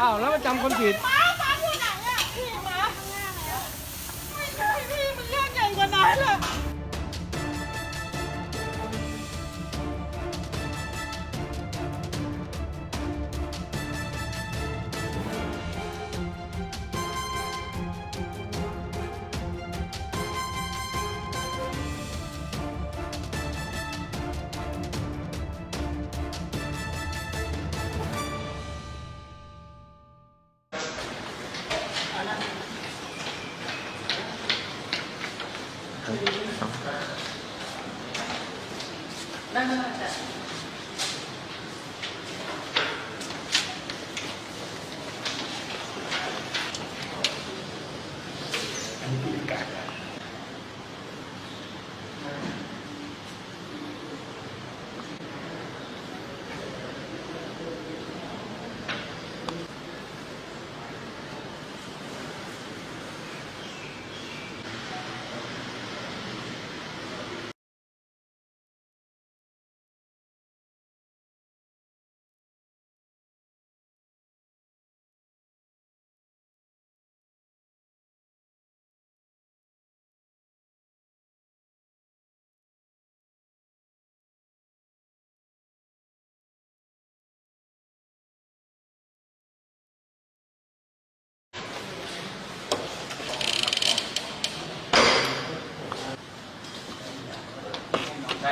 อ้าวแล้วมาจำคนผิด 長かった。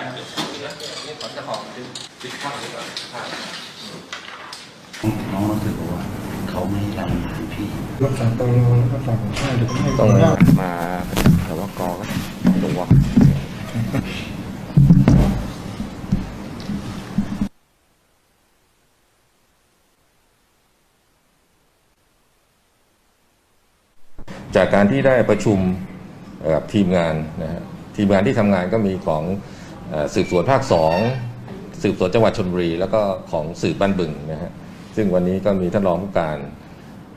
น้องรู้สึกว่าเขาไม่รายงานพี่รักษาตอรอแล้วก็ฝากของข้าเดี๋ยวผมให้ต้องหัวหน้ามาสวกก็ตัวจากการที่ได้ประชุมกับทีมงานนะฮะทีมงานที่ทำงานก็มีของ สืบสวนภาค2สืบสวนจังหวัดชนบุรี แล้วก็ของสืบบ้านบึงนะฮะซึ่งวันนี้ก็มีท่านรองผู้การ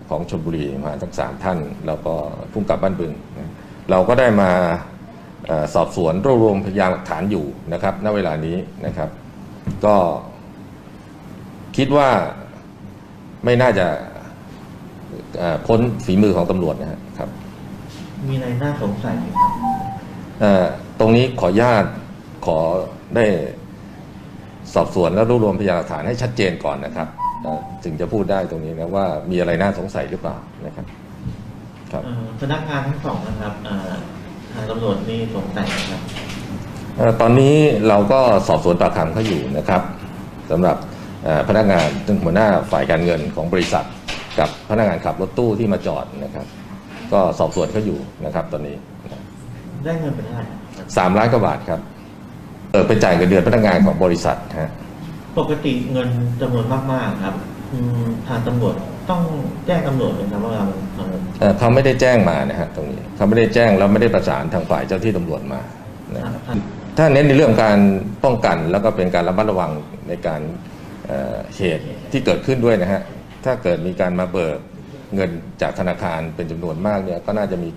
ของชนบุรีมาทั้งสามท่าน แล้วก็ผู้กำกับบ้านบึงนะเราก็ได้มาเอ่อสอบสวนรวบรวมพยานหลักฐานอยู่นะครับ ณเวลานี้นะครับ ก็คิดว่าไม่น่าจะเอ่อพ้นฝีมือของตำรวจนะครับครับ มีอะไรน่าสงสัยไหมครับเอ่อตรงนี้ขออนุญาต ขอได้สอบสวนและรวบรวมพยานหลักฐานให้ชัดเจนก่อนนะครับเอ่อถึงจะพูดได้ตรงนี้นะว่ามีอะไรน่าสงสัยหรือเปล่านะครับครับเอ่อพนักงานทั้งสองนะครับเอ่อทางตำรวจนี่สงสัยไหมครับเอ่อตอนนี้เราก็สอบสวนปากคำเขาอยู่นะครับสำหรับเอ่อพนักงานซึ่งหัวหน้าฝ่ายการเงินของบริษัท กับพนักงานขับรถตู้ที่มาจอดนะครับ ก็สอบสวนเขาอยู่นะครับ ตอนนี้ได้เงินไปเท่าไหร่ครับสามล้านกว่าบาทครับ เออไปจ่ายเงินเดือนพนักงานของบริษัทฮะปกติเงินจำนวนมากๆครับอืมทางตำรวจต้องแจ้งตำรวจไหมครับว่าเราเอาเงินเอ่อเขาไม่ได้แจ้งมานะฮะตรงนี้เขาไม่ได้แจ้งแล้วไม่ได้ประสานทางฝ่ายเจ้าที่ตำรวจมานะฮะท่านถ้าเน้นในเรื่องการป้องกันแล้วก็เป็นการระมัดระวังในการเอ่อเหตุที่เกิดขึ้นด้วยนะฮะถ้าเกิดมีการมาเบิกเงินจากธนาคารเป็นจำนวนมากเนี่ยก็น่าจะมี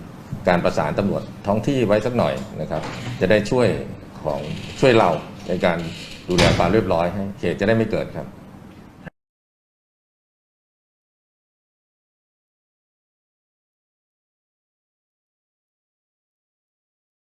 การประสานตำรวจท้องที่ไว้สักหน่อยนะครับ จะได้ช่วย ของช่วยเราในการดูแลความเรียบร้อยให้เขตจะได้ไม่เกิดครับ